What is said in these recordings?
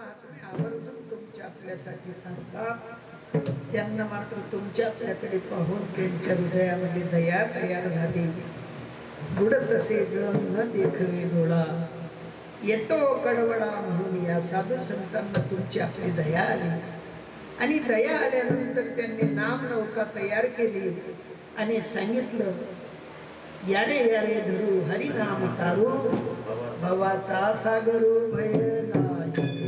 महात्मे आवर्जून तुमच्या आपल्यासाठी सांगतात त्यांना मात्र तुमच्या आपल्याकडे पाहून त्यांच्या हृदयामध्ये दया तयार झाली. गुड तसे जण न देखवे डोळा येतो कडवडा म्हणून या साधू संतांना तुमची आपली दया आली. आणि दया आल्यानंतर त्यांनी नाम नौका तयार केली आणि सांगितलं यारे यारे धरू हरिनाम तारू. भवाचा सागरू भय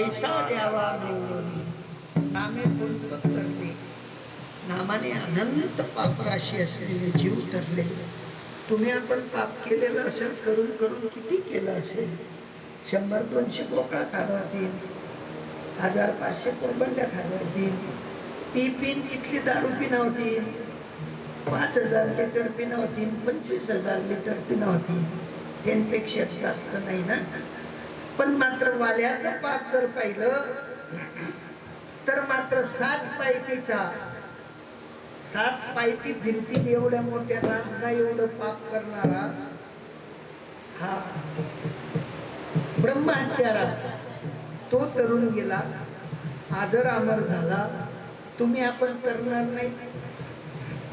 पैसा द्यावा निवडून नामे कोणतं तरले नामाने अनंत पापराशी असलेले जीव धरले तुम्ही आपण पाप केलेलं असेल करून करून किती केलं असेल? शंभर दोनशे बोकळा खाजवतील हजार पाचशे कोरबंड्या खाजवतील पी पिन कितली दारू पिनावतील पाच हजार लिटर पिणं होती पंचवीस हजार लिटर पिणं होती त्यांपेक्षा जास्त नाही ना? पण मात्र वाल्याचं पाप जर पाहिलं तर मात्र सात पायतीचा सात पायती फिरतील एवढ्या मोठ्या रांजना एवढं पाप करणारा हा ब्रह्महत्यारा तो तरुण गेला आजर अमर झाला. तुम्ही आपण करणार नाही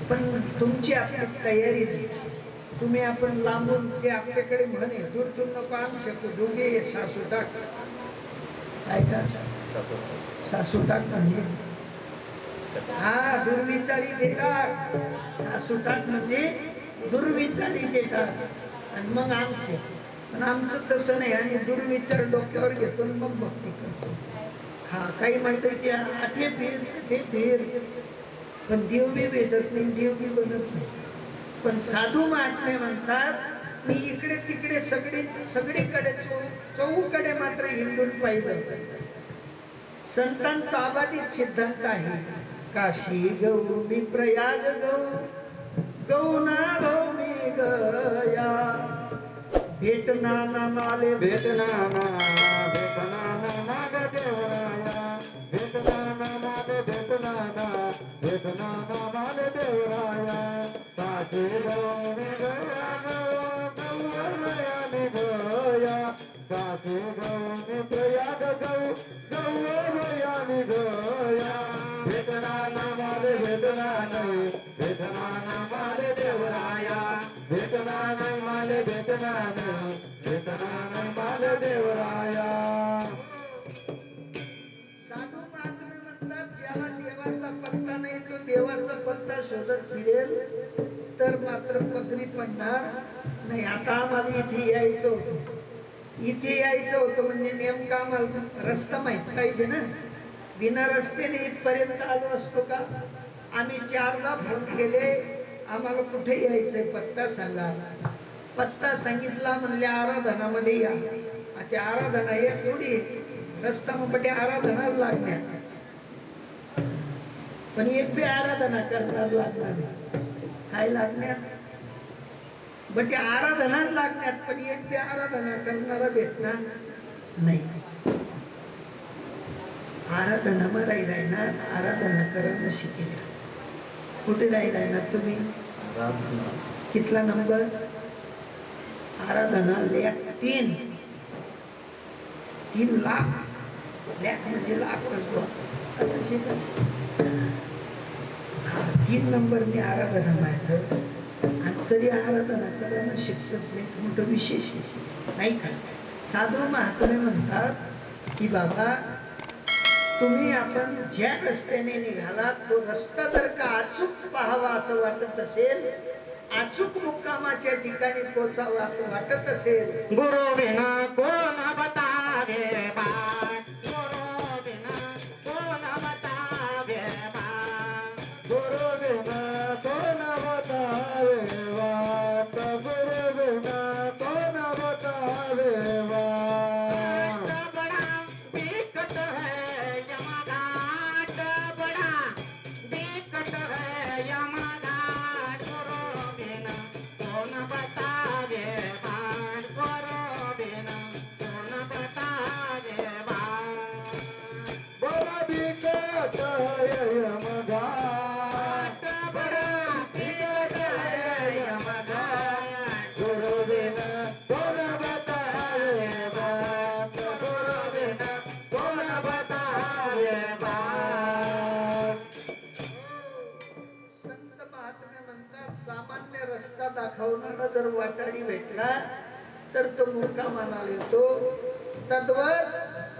पण तुमची आपली तयारी नाही. तुम्ही आपण लांबून ते आपल्याकडे म्हणे दूर दूर नको आम शकतो. सासू टाक ऐका. सासू टाक म्हणजे? हा दुर्विचारी देतात. सासू टाक म्हणजे दुर्विचारी देतात. आणि मग आमचे. पण आमचं तसं नाही. आम्ही दुर्विचार डोक्यावर घेतो मग भक्ती करतो. हा काही म्हणतात त्या आठे फिर ते फिर. पण देव बी भेटत नाही देव बी बनत नाही. पण साधू महात्मे म्हणतात मी इकडे तिकडे सगळी सगळीकडे चौकडे मात्र हिंडून पाहिलं. संतांचा आबाधित सिद्धांत आहे काशी गौ मी प्रयाग गौ गौ ना भाऊ मी गया. भेटना ना माले भेटना ना भेटना ना नाग देवराया भेटना ना नाग भेटना ना भेटना ना साधू महात्मे म्हणतात ज्याला देवाचा पत्ता नाही तो देवाचा पत्ता शोधत फिरेल. तर मात्र पदरी पडणार नाही. आता आम्हाला इथे यायचं होतं. इथे यायचं होतं म्हणजे नेमका आम्हाला रस्ता माहीत पाहिजे ना? बिना रस्त्याने इथपर्यंत आलो असतो का? आम्ही चारदा फोन केले आम्हाला कुठे यायचंय पत्ता सांगा. पत्ता सांगितला म्हणले आराधनामध्ये या. आता आराधना हे थोडी रस्ता मग आराधनाच आराधना लागण्यात पण एक बी आराधना करणार लागणार नाही. काय लागण्यात. बटे आराधना लागण्यात पण एक बी आराधना करणारा भेटणार नाही. आराधना मग राही राहणार आराधना करणं शिकेल कुठे राही राहणार तुम्ही? कितला नंबर? आराधना लॅक तीन. तीन लाख. लॅक म्हणजे लाख असं शिका हा तीन नंबरनी आराधना माहीत आणि तरी आराधना करायला शिकत नाही मोठं विशेष नाही का? साधू महात्मे म्हणतात की बाबा तुम्ही आपण ज्या रस्त्याने निघाला तो रस्ता जर का अचूक पाहावा असं वाटत असेल अचूक मुक्कामाच्या ठिकाणी पोचावा असं वाटत असेल गुरु बिना कोण बतावे बा वाटाडी भेटला तर तो मुलगा मनाला येतो तद्वत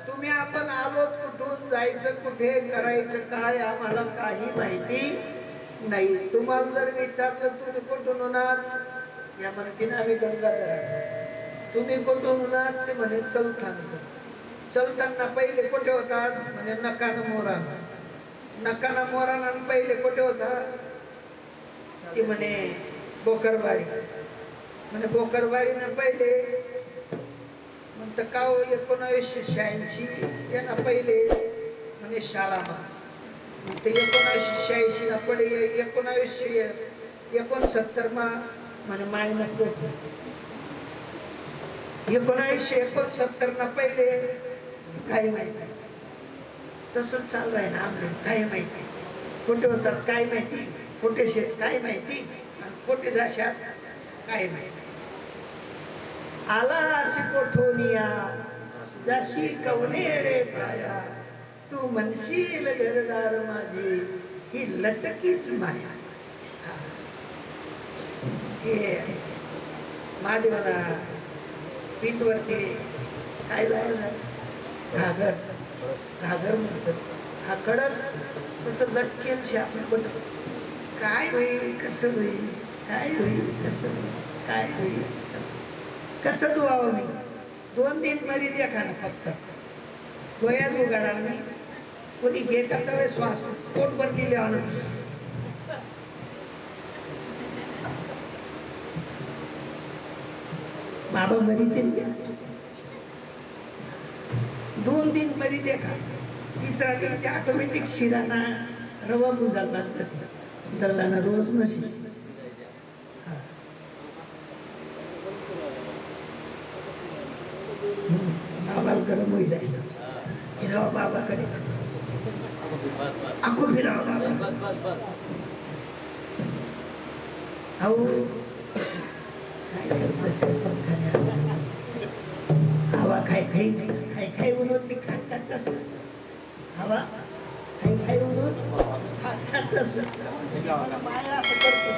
तुम्ही आपण आलोत कुठून जायचं कुठे करायचं काय आम्हाला काही माहिती नाही. तुम्हाला जर विचारलं तुम्ही कुठून होणार? या म्हणतीने आम्ही गंगाधर तुम्ही कुठून होणार? ते म्हणे चलथान चलताना पहिले कुठे होतात? म्हणे नकानं मोरान. नकाना मोरान आणि पहिले कुठे होतात? ती म्हणे बोकरबारी म्हणे बोकरबारीनं पहिले. म्हणतं का हो एकोणावीसशे शहाऐंशी? यांना पहिले. म्हणे शाळामा ते एकोणावीसशे शहाऐंशी ना पडे एकोणावीसशे एकोणसत्तर मा म्हणे मायनं पोट एकोणावीसशे एकोणसत्तर ना पहिले. काही माहिती तसंच चालू आहे ना आपलं काही माहिती कुठे होतात काय माहिती? कुठे शेत? काय माहिती? आणि जाशात? काय नाही. आला अशी कोठोनिया जशी कवने रे पाया. तू म्हणशील घरदार माझी ही लटकीच माया. हा. हे महादेवाला पीठवरती काय लायला घागर. घागर म्हणतात हा कडस तसं लटकेल शे आपण पण काय होईल? कसं होईल? काय होईल कसं काय होईल कसं? कसं धुवावं नाही दोन दिन मरी द्या खाणं फक्त. डोळ्यात उघडणार नाही. कोणी घेत वेळेस श्वास पोटभर गेले बाबा मरी तीन द्या दोन दिन मरी देखा तिसरा दिन ते ऑटोमॅटिक शिराना रवा बुजायला जाते दरलाना रोज नशी गरम होई राहिलं फिरावा बाबाकडे. आखो फिरावा बाबा अहो. हवा खाय खाई खाय खाय म्हणून मी खात खात असं हवा खाय खाय म्हणून खात खात असं माया असं करतो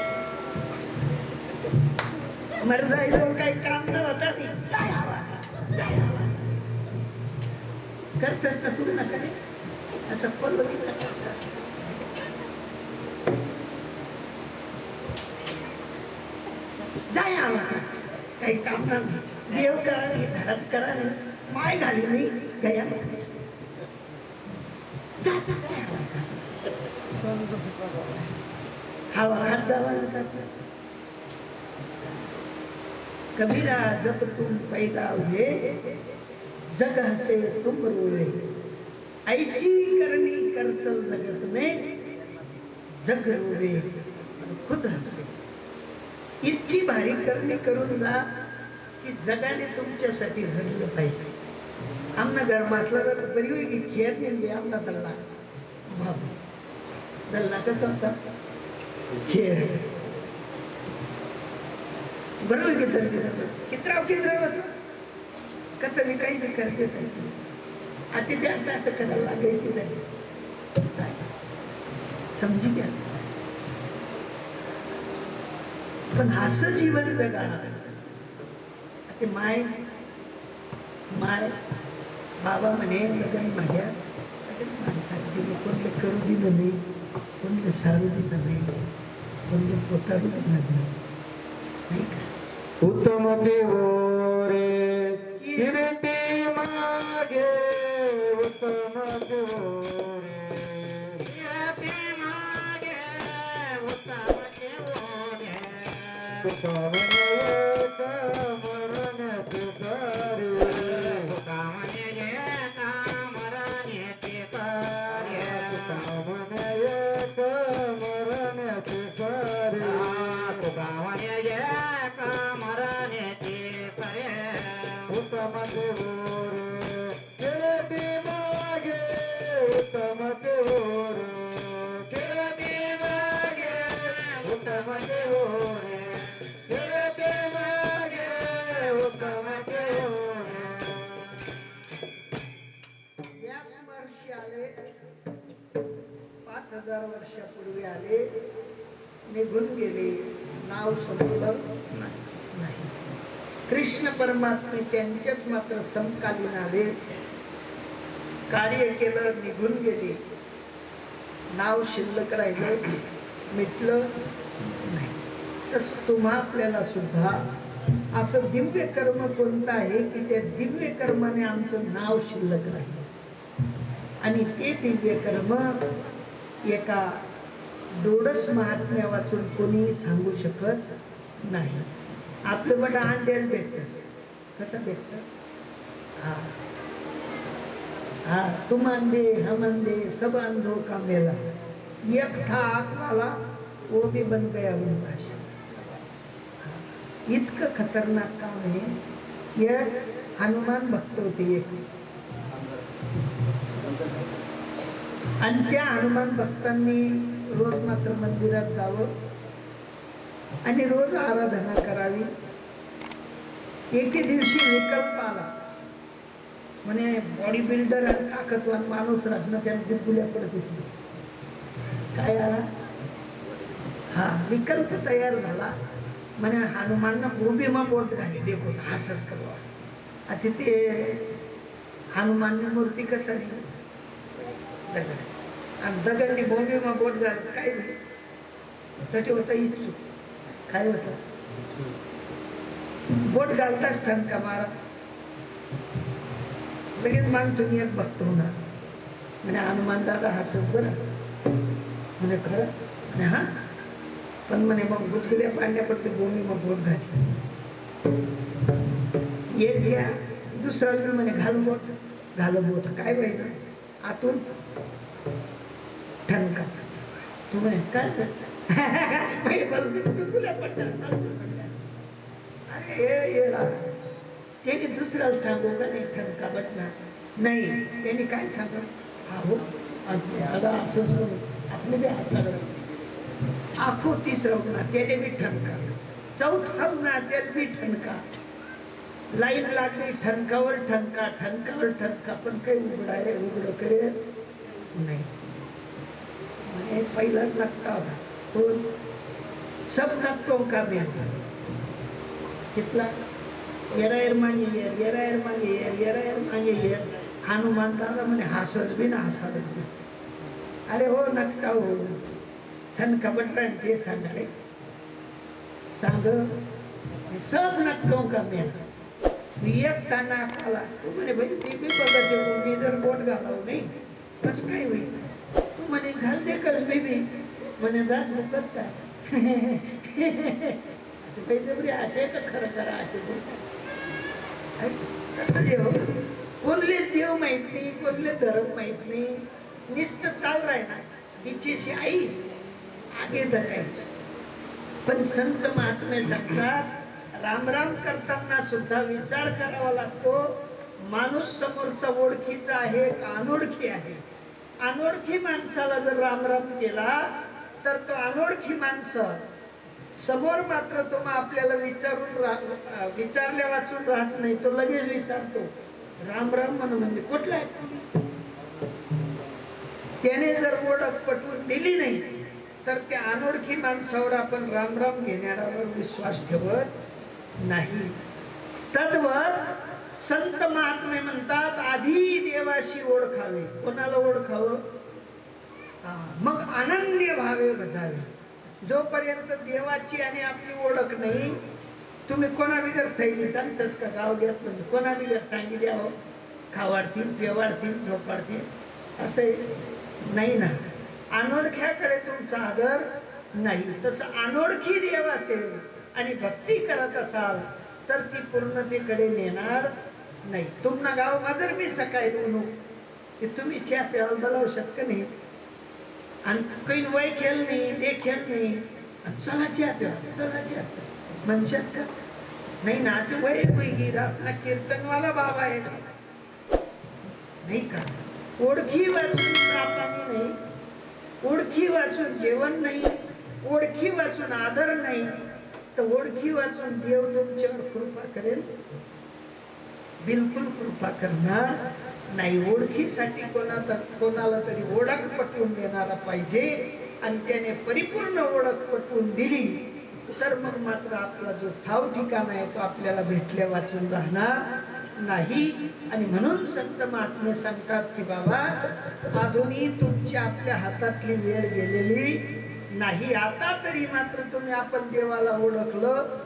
मर जायचं काही काम न होता नाही जाय हवा खा, जाय हवा करतस ना तुम्ही नका कधी असं पलवली करतस असं जाय हवा काही काम नाही देव करा नाही धरत करा नाही माय घाली नाही गया नाही. जा, जाय हवा खा. जावा कबीरा जब तुम पैदा हुए जग हसे तुम रोए। ऐसी करनी करसल जगत में जग रोवे खुद हसे। इतकी भारी करणी करून जा की जगाने तुमच्यासाठी हरलं पाहिजे। आमना गरम असला तर बरी होई की खेळ नेमली आमना दल्ला। बाप दल्ला कसा होता खेळ बरोबर की दल्ली? कित्राव कित्राव का तुम्ही काही नाही करते आता ते असं असं करायला लागेल की नाही. समजू घ्या पण असं जीवन जगा. ते माय माय बाबा म्हणे लग्न माझ्या लग्न मानतात. तिने कोणते करू दिलं नाही कोणते सारू दिलं नाही कोणते पोतारू दिलं नाही. नाही का? उत्तमते कीर्ती मागे उत्तमते रे कीर्ती मागे उत्तमते रे उत्तमने एक पाच हजार वर्षापूर्वी आले निघून गेले नाव संपलं नाही. कृष्ण परमात्मे त्यांच्याच मात्र समकालीन आले. कार्य केलं निघून गेले. नाव शिल्लक राहिलं मिटलं नाही. तसं तुम्हा आपल्याला सुद्धा असं दिव्य कर्म कोणतं आहे की त्या दिव्य कर्माने आमचं नाव शिल्लक राहिलं? आणि ते दिव्य कर्म एका दोडस महात्म्या वाचून कोणी सांगू शकत नाही. आपलं बट अंड्याच भेटत कसं भेटत? हा. हा तुम अंधे हम अंधे सब अंधो का मेला एक था आत्माला वो भी बन गया उनका इतकं खतरनाक काम आहे. एक हनुमान भक्त होते एक. आणि त्या हनुमान भक्तांनी रोज मात्र मंदिरात जावं आणि रोज आराधना करावी. एके दिवशी विकल्प आला. म्हणे बॉडी बिल्डर आणि ताकदवान माणूस असणं त्याने बिलकुल्या पडतच काय आला? हा विकल्प तयार झाला. म्हणे हनुमानना भूमीमा बोट घाली देखो हसच करवा आता ते हनुमानने मूर्ती कसं नाही दगड. आणि दगडनी भूमीमा बोट घाल काय नाही. त्याचे होता इच्छू काय होतं? बोट घालताच ठणका मारा. लगेच मान तुम्ही एक बघतो होणार म्हणजे हनुमान दादा हसत बरं म्हणे खरं? म्हणे हा. पण म्हणे मग गुदगुल्या पाडण्यापडते भूमी मग बोट घाली. एक घ्या दुसरा म्हणे घालू बोट. घालू बोट. काय पाहिजे आतून. ठणका. तू म्हणे काय अरे त्याने दुसऱ्याला सांगू का नाही ठणका बटणार नाही. त्याने काय सांगू? हा हो आज दादा असंच म्हणू. आपले बी असावं आखो तिसरं त्याने बी ठणका. चौथा गुन्हा त्याला बी ठणका. लाइट लागली ठणकावर ठणका ठणकावर ठणका. पण काही उघडाय उघड करेल? नाही. म्हणे पहिला नक्का होता. तो सब नक्को का मेल कितला? येरायर मागे येर येरायर मागे येर येरायर मागे येर हनुमान दादा म्हणे हसत बी ना हसाडच बी. अरे हो नक्का हो. थन कबट ते सांगा रे. सांग. सब नक्को का मेल मी एक ताना खाला तू म्हणे भाई मी बी बघत येऊ मी जर बोट घालावं नाही कस काय होईल? तू म्हणे घाल दे कस बेबी. म्हणे दास मग कस काय काही जबरी असे तर खरं खरं असे कसं देव कोणले देव माहीत नाही कोणले धर्म माहीत नाही. निस्त चाल राय ना हिचेशी आई आगे धकायची पण संत महात्मे सांगतात रामराम करताना सुद्धा विचार करावा लागतो. माणूस समोरचा ओळखीचा आहे का अनोळखी आहे? अनोळखी माणसाला जर राम राम केला तर तो अनोळखी माणसं समोर मात्र तो मग आपल्याला विचारून रा- विचारल्या वाचून राहत नाही तो लगेच विचारतो राम राम म्हणून म्हणजे कुठला आहे तुम्ही त्याने जर ओळख पटवून दिली नाही तर त्या अनोळखी माणसावर आपण राम राम घेणाऱ्यावर विश्वास ठेवत नाही. तद्वत संत महात्मे म्हणतात आधी देवाशी ओळखावे. कोणाला ओळखावं? मग अनन्य भावे भजावे जोपर्यंत देवाची आणि आपली ओळख नाही तुम्ही कोणा बिगर थैली तस का गाव घेत म्हणजे कोणा बिगर टांगी द्यावं हो. खावाडतील पेवाडतील झोपाडतील असं आहे. नाही ना. अनोळख्याकडे तुमचा आदर नाही. तसं अनोळखी देव असेल आणि भक्ती करत असाल तर ती पूर्णतेकडे नेणार नाही. तुमना गाव माझर मी सकाळी म्हणू की तुम्ही च्या प्याल बोलावू शकत नाही. आणि काही वय खेळ नाही ते खेळ नाही. चला च्या प्या चला च्या प्या. म्हणशात का? नाही ना ते वय पैकी आपला कीर्तनवाला बाबा आहे. नाही का? ओळखी वाचून प्रापानी नाही. ओळखी वाचून जेवण नाही. ओळखी वाचून आदर नाही. तर ओळखी वाचून देव तुमच्यावर कृपा करेल. बिलकुल कृपा करणार नाही. ओळखीसाठी कोणाला कोणाला तरी ओळख पटवून देणारा पाहिजे. आणि त्याने परिपूर्ण ओळख पटवून दिली तर मग मात्र आपला जो ठाव ठिकाण आहे तो आपल्याला भेटल्या वाचून राहणार नाही. आणि म्हणून संत महात्मे सांगतात की बाबा अजूनही तुमची आपल्या हातातली वेळ गेलेली नाही आता तरी मात्र तुम्ही आपण देवाला ओळखलं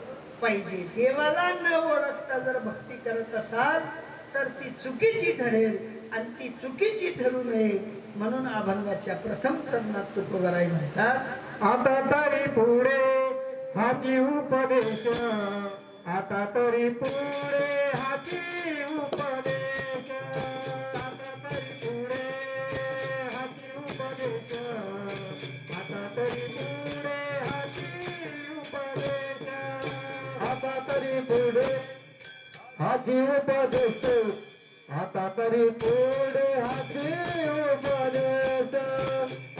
पाहिजे. देवाला न ओळखता जर भक्ती करत असाल तर ती चुकीची ठरेल आणि ती चुकीची ठरू नये म्हणून अभंगाच्या प्रथम चरणात तुकोबराई म्हणतात आता तरी पुढे हाची उपदेश आता तरी पुढे हाची हा जीव बदलतो आता तरी पुढे हा जीव बदलतो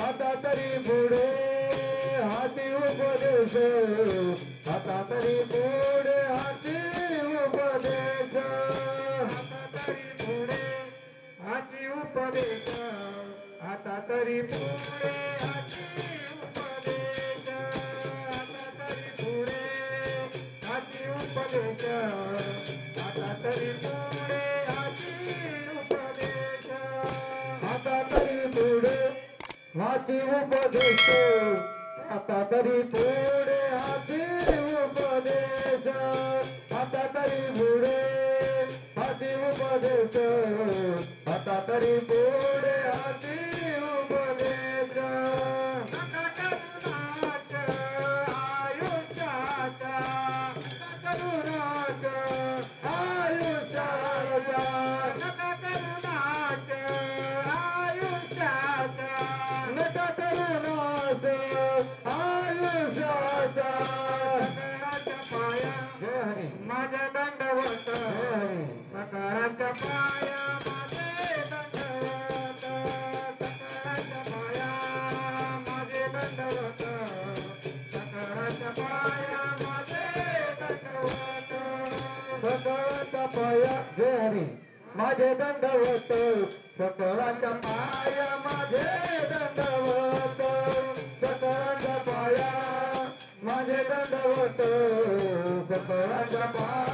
आता तरी पुढे हा जीव बदलतो आता तरी पुढे हा जीव बदलतो आता तरी पुढे हा जीव बदलतो आता तरी पुढे हा जीव हाती उपदेश. आता तरी पुढे हाती उपदेश. आता तरी पुढे हाती उपदेश. आता तरी पुढे पाया जय हरी माझे दंडवत सकळाच्या पाया माझे दंडवत सकळाच्या पाया माझे दंडवत सकळाच्या पाया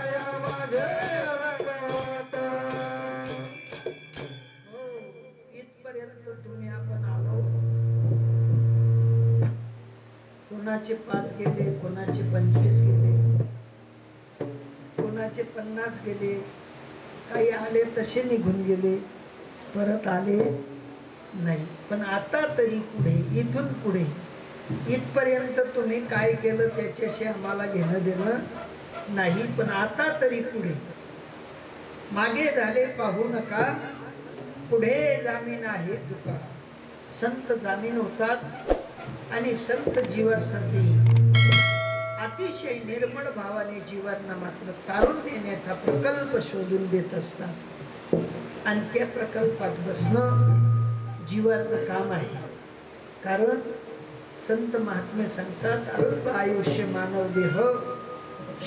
कोणाचे पाच गेले कोणाचे पंचवीस गेले कोणाचे पन्नास गेले काही आले तसे निघून गेले परत आले नाही. पण आता तरी पुढे इथून पुढे इथपर्यंत तुम्ही काय केलं त्याच्याशी आम्हाला घेणं देणं नाही. पण आता तरी पुढे मागे झाले पाहू नका पुढे जामीन आहे तुका. संत जामीन होतात आणि संत जीवासाठी अतिशय निर्मळ भावाने जीवांना मात्र तारून देण्याचा प्रकल्प शोधून देत असतात. आणि त्या प्रकल्पात बसणं जीवाचं काम आहे. कारण संत महात्मे सांगतात अल्प आयुष्य मानव देह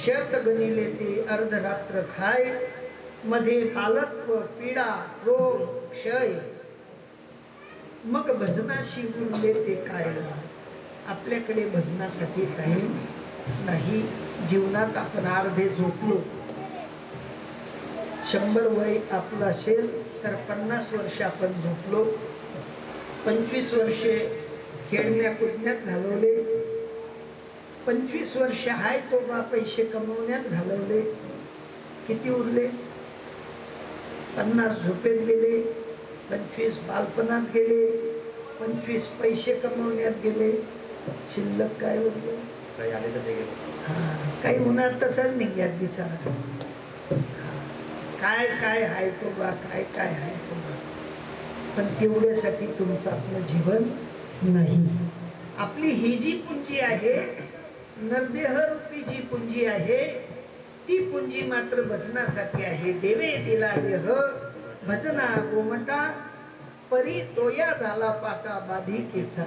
शत गणिले ते अर्धरात्र खायमध्ये पालत्व पीडा रोग क्षय मग भजनाशी उरले ते काय आपल्याकडे भजनासाठी टाईम नाही. जीवनात आपण अर्धे झोपलो. शंभर वय आपलं असेल तर पन्नास वर्ष आपण झोपलो. पंचवीस वर्षे खेळण्या कुदण्यात घालवले. पंचवीस वर्ष हाय तो बा पैसे कमवण्यात घालवले. किती उरले? पन्नास झोपेत गेले. पंचवीस बालपणात गेले पंचवीस पैसे कमवण्यात गेले शिल्लक काय उरले काही उन्हात तसाच निघ्यात बिचारा. काय काय आहे तो बा काय काय आहे तो बा. पण तेवढ्यासाठी तुमचं आपलं जीवन नाही. आपली ही जी पुंजी आहे नरदेह रूपी जी पुंजी आहे ती पुंजी मात्र भजनासाठी आहे. देवे दिला देह भजना गोमटा परी तोया झाला पाटा बाधिकेचा.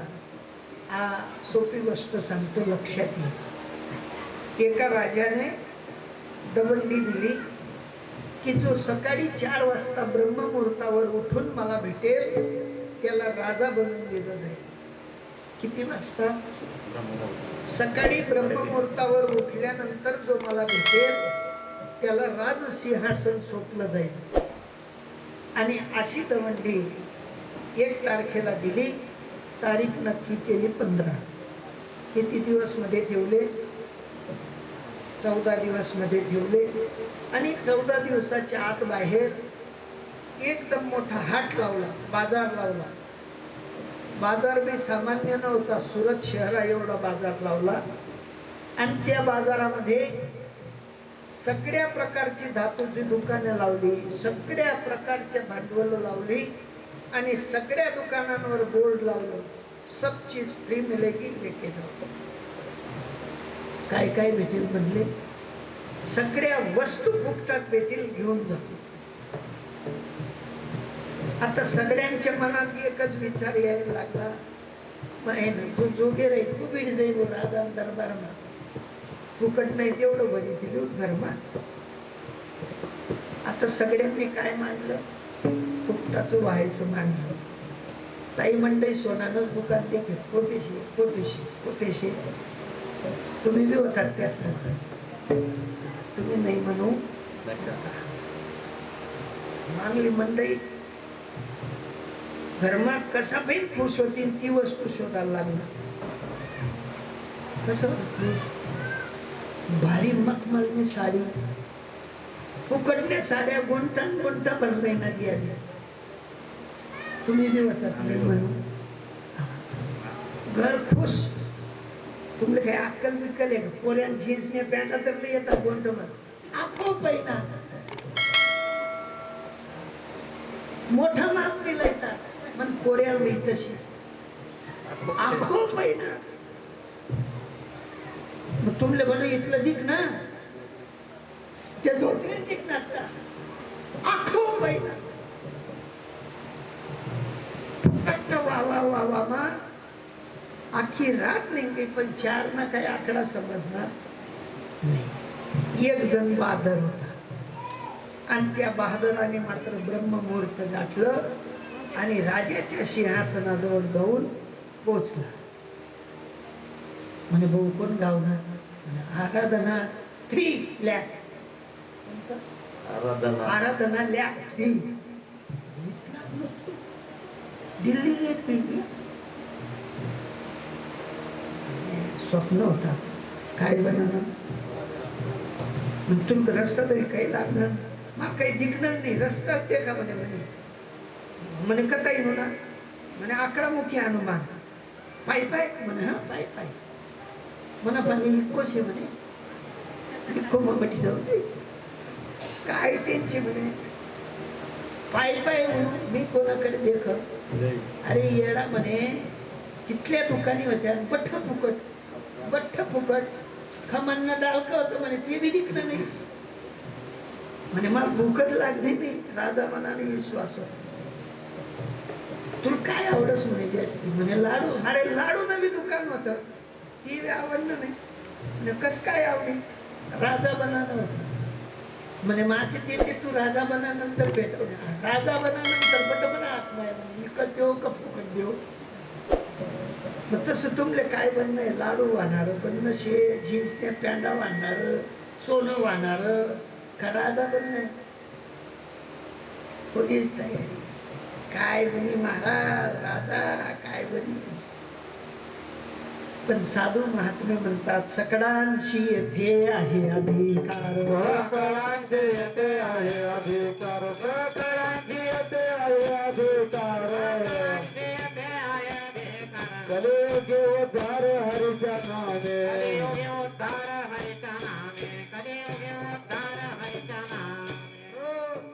हा सोपी गोष्ट सांगतो लक्षात घे एका राजाने दवंडी दिली की जो सकाळी चार वाजता ब्रह्ममुहूर्तावर उठून मला भेटेल त्याला राजा बनवून दिलं जाईल किती वाजता? सकाळी ब्रह्ममुहूर्तावर उठल्यानंतर जो मला भेटेल त्याला राजसिंहासन सोपलं जाईल. आणि अशी दवंडी एक तारखेला दिली. तारीख नक्की केली पंधरा. किती दिवसमध्ये ठेवले? चौदा दिवसमध्ये ठेवले. आणि चौदा दिवसाच्या आत बाहेर एकदम मोठा हाट लावला बाजार लावला. बाजार बी सामान्य नव्हता. सुरत शहरा एवढा बाजार लावला. आणि त्या बाजारामध्ये सगळ्या प्रकारची धातूची दुकाने लावली सगळ्या प्रकारच्या भांडवल लावली आणि सगळ्या दुकानांवर बोर्ड लावलं. सब चीज फ्री मिलेगी लेके जाओ काय काय भेटेल म्हणले? सगळ्या वस्तू फुकटात भेटील घेऊन जातो आता सगळ्यांच्या मनात एकच विचार यायला लागला. महिना तू जोगे राही तू बीड जाईल राजा दरबारमा फुकट नाही तेवढं बरी दिली घरमा आता सगळ्यांनी काय मांडलं? फुकटाचं व्हायचं मांडलं. ताई मंडई सोनानं दुकान ते कोटेशी कोटेशी कोटेशी तुम्ही बी होतात त्या तुम्ही नाही म्हणू. मागली मंडई धर्मात कसा पण खुश होतील ती वस्तू शोधायला लागणार. कसं भारी मखमलनी साडी. फुकटल्या साड्या गोंटान गोंटा भरले नदी आली. तुम्ही बी होतात नाही म्हणून. घर खुश. तुमले काही अक्कल बिक्कल आहे पोऱ्यान जीन्सने पॅन्टा तर लय येतात गोंटमध्ये आखो पैना. मोठा माप दिला येतात पण पोऱ्याला तशी. आखो पैना. मग तुमले बरं इथलं दिख ना. त्या धोत्रे दिखणार ना आखो पहिला. फुकट वा वा वा वा मा आखी रात नाही पण चार ना काही आकडा समजणार नाही. एक जण बहादर होता. आणि त्या बहादराने मात्र ब्रह्ममुहूर्त गाठलं आणि राजाच्या सिंहासनाजवळ जाऊन पोचला म्हणे भाऊ कोण गावणार? Aradhana three lakh. Aradhana. Lakh three. Delhi gate स्वप्न होता. काय बनवणार? तुला रस्ता तरी काही लागणार? मग काही दिखणार नाही. रस्ता ते का म्हणे म्हणे? म्हणे कथा येऊ ना म्हणे अकरामुखी हनुमान. पाय पाय. म्हणे हा पाय पाय. म्हणा पण कोशे म्हणे? इको मग जाऊ दे. काय टेन्शन म्हणे पाय पाय मी कोणाकडे देख अरे येडा म्हणे तिथल्या दुकानी होत्या बठ्ठ फुकट बठ्ठ फुकट. खमन्न डाळकं होतं म्हणे ते बी दिखणं नाही. म्हणे मला भूकच लागली नाही राजा मनाने विश्वास होता. तुला काय आवडस म्हणे जास्ती? म्हणे लाडू अरे लाडू नवी दुकान होतं. ती आवडलं नाही. कस काय आवडे? राजा बनानं म्हणे माते ते ते तू राजा बनानंतर भेटव राजा बनानंतर बट बना आत्मा आहे इकत देऊ का फुकट देऊ मग तसं तुमले काय बनणं आहे? लाडू वाहणार बनणं शे जीन्सने पॅन्डा वाहणार सोनं वाहणार. का राजा बनणं आहे? कोणीच तयारी. काय बनी महाराज राजा काय बनी पण साधू महात्मे म्हणतात सकडांशी येथे आहे अधिकार. येते आहे अधिकार. आहे अधिकार. कलियुगी उद्धार हरीच्या नामे